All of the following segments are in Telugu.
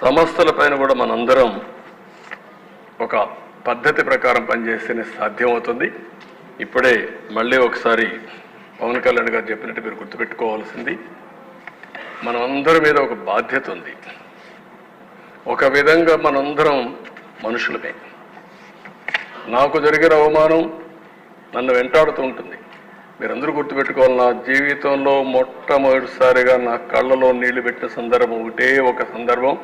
సంస్థల పైన కూడా మనందరం ఒక పద్ధతి ప్రకారం పనిచేస్తేనే సాధ్యమవుతుంది. ఇప్పుడే మళ్ళీ ఒకసారి పవన్ కళ్యాణ్ గారు చెప్పినట్టు మీరు గుర్తుపెట్టుకోవాల్సింది మనందరి మీద ఒక బాధ్యత ఉంది. ఒక విధంగా మనందరం మనుషులమే. నాకు జరిగిన అవమానం నన్ను వెంటాడుతూ ఉంటుంది. మీరందరూ గుర్తుపెట్టుకోవాలి నా జీవితంలో మొట్టమొదటిసారిగా నా కళ్ళలో నీళ్ళు పెట్టిన సందర్భం ఒకటే ఒక సందర్భం.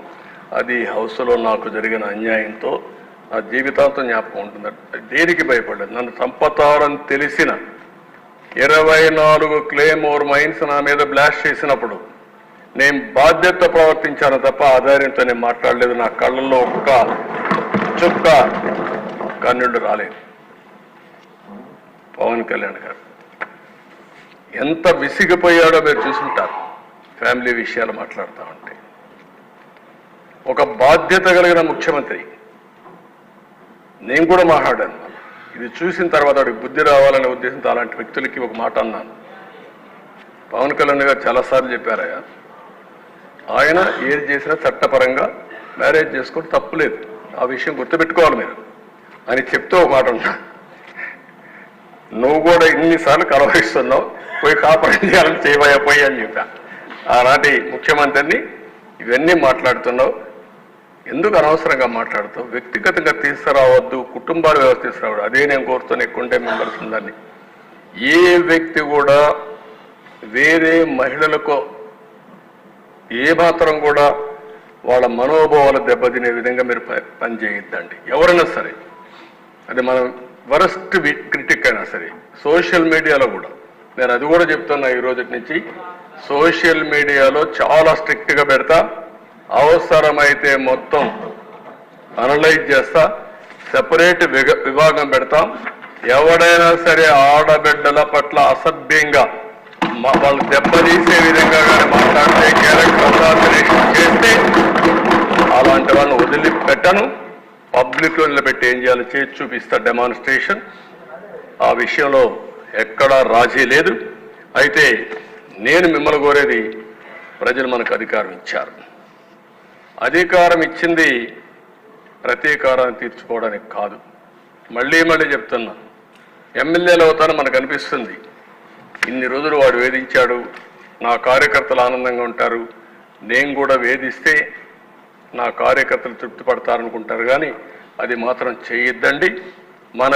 అది హౌస్లో నాకు జరిగిన అన్యాయంతో నా జీవితాంతం జ్ఞాపకం ఉంటుంది దేనికి భయపడలేదు? నన్ను చంపతారని తెలిసిన ఇరవై నాలుగు క్లేమోర్ మైన్స్ నా మీద బ్లాస్ట్ చేసినప్పుడు నేను బాధ్యత ప్రవర్తించాను తప్ప ఆధార్యంతో నేను మాట్లాడలేదు. నా కళ్ళల్లో ఒక్క చుక్క కన్నుడు రాలేదు. పవన్ కళ్యాణ్ గారు. ఎంత విసిగిపోయాడో మీరు చూసుంటారు. ఫ్యామిలీ విషయాలు మాట్లాడుతూ ఉంటే. ఒక బాధ్యత కలిగిన ముఖ్యమంత్రి. నేను కూడా మాట్లాడాను. ఇది చూసిన తర్వాత వాడికి బుద్ధి రావాలనే ఉద్దేశంతో అలాంటి వ్యక్తులకి ఒక మాట అన్నాను. పవన్ కళ్యాణ్ గారు చాలాసార్లు చెప్పారయ్యా ఆయన ఏది చేసినా చట్టపరంగా మ్యారేజ్ చేసుకుంటే తప్పులేదు ఆ విషయం గుర్తుపెట్టుకోవాలి మీరు. అని చెప్తే ఒక మాట ఉన్నా. నువ్వు కూడా ఇన్నిసార్లు కలవరిస్తున్నావు. పోయి కాపాడు చేయాలని చేయబోయా పోయి అని చెప్పా. ఆనాటి ముఖ్యమంత్రిని ఇవన్నీ మాట్లాడుతున్నావు. ఎందుకు అనవసరంగా మాట్లాడుతావు? వ్యక్తిగతంగా తీసుకురావద్దు కుటుంబాల వ్యవస్థ తీసుకురావద్దు. అదే నేను కోరుతున్న ఎక్కువంటే మెంబర్స్ ఉందని ఏ వ్యక్తి కూడా వేరే మహిళలకు ఏ మాత్రం కూడా వాళ్ళ మనోభావాలు దెబ్బతినే విధంగా మీరు ప- ఎవరైనా సరే. అది మనం వరస్ట్ క్రిటిక్ అయినా సరే. సోషల్ మీడియాలో కూడా. నేను అది కూడా చెప్తున్నా ఈ రోజు నుంచి. సోషల్ మీడియాలో చాలా స్ట్రిక్ట్గా పెడతా. అవసరమైతే మొత్తం అనలైజ్ చేస్తా. సెపరేట్ విభాగం పెడతాం. ఎవడైనా సరే ఆడబిడ్డల పట్ల అసభ్యంగా మా- వాళ్ళు దెబ్బతీసే విధంగా కానీ మాట్లాడితే క్యారెక్టర్ అసాసినేషన్ చేస్తే అలాంటి వాళ్ళని వదిలిపెట్టను. పబ్లిక్లో నిలబెట్టి ఏం చేయాలో? చేసి చూపిస్తా. డెమాన్స్ట్రేషన్. ఆ విషయంలో ఎక్కడా రాజీ లేదు. అయితే నేను మిమ్మల్ని కోరేది ప్రజలు మనకు అధికారం ఇచ్చారు. అధికారం ఇచ్చింది ప్రతీకారాన్ని తీర్చుకోవడానికి కాదు. మళ్ళీ మళ్ళీ చెప్తున్నా ఎమ్మెల్యేలు అవుతాను మనకు అనిపిస్తుంది. ఇన్ని రోజులు వాడు వేధించాడు నా కార్యకర్తలు ఆనందంగా ఉంటారు నేను కూడా వేధిస్తే నా కార్యకర్తలు తృప్తి పడతారనుకుంటారు కానీ అది మాత్రం చేయొద్దండి. మన